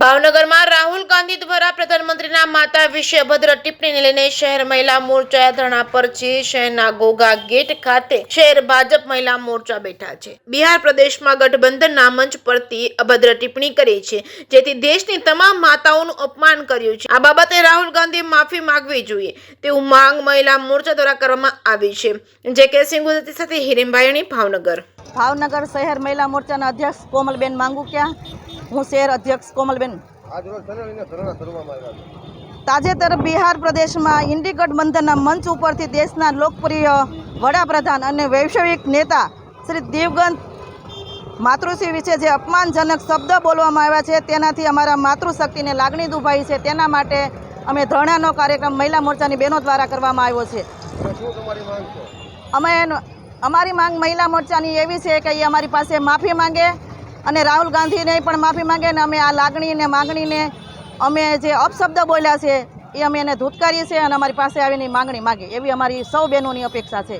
ભાવનગરમાં રાહુલ ગાંધી દ્વારા પ્રધાનમંત્રીના માતા વિશે અભદ્ર ટિપ્પણીને લઈને શહેર મહિલા મોરચા ધરણા પર છે. શહેરના ગોગા ગેટ ખાતે શહેર ભાજપ મહિલા મોરચા બેઠા છે. બિહાર પ્રદેશમાં ગઠબંધનના મંચ પરથી અભદ્ર ટિપ્પણી કરી છે. જેથી દેશની તમામ માતાઓનું અપમાન કર્યું છે. આ બાબતે રાહુલ ગાંધીએ માફી માંગવી જોઈએ. તેવું માંગ મહિલા મોરચા દ્વારા કરવામાં આવી છે. જે કે સિંહ સાથે હિરેનભાઈની ભાવનગર. ભાવનગર શહેર મહિલા મોરચાના અધ્યક્ષ કોમલબેન માંગુકિયા. હું શહેર અધ્યક્ષ કોમલબેન. તાજેતર બિહાર પ્રદેશમાં ઇન્ડી ગઠબંધનના મંચ ઉપરથી દેશના લોકપ્રિય વડાપ્રધાન અને વૈશ્વિક નેતા શ્રી દેવગંત માતૃશ્રી વિશે જે અપમાનજનક શબ્દ બોલવામાં આવ્યા છે, તેનાથી અમારા માતૃશક્તિને લાગણી દુભાઈ છે. તેના માટે અમે ધરણાનો કાર્યક્રમ મહિલા મોરચાની બહેનો દ્વારા કરવામાં આવ્યો છે. માંગ અમે અમારી માંગ મહિલા મોરચાની એવી છે કે એ અમારી પાસે માફી માંગે અને રાહુલ ગાંધીને પણ માફી માંગે અને અમે આ લાગણીને માંગણીને અમે જે અપશબ્દ બોલ્યા છે એ અમે એને ધૂતકારીએ છીએ અને અમારી પાસે આવીને માંગણી માગે એવી અમારી સૌ બહેનોની અપેક્ષા છે.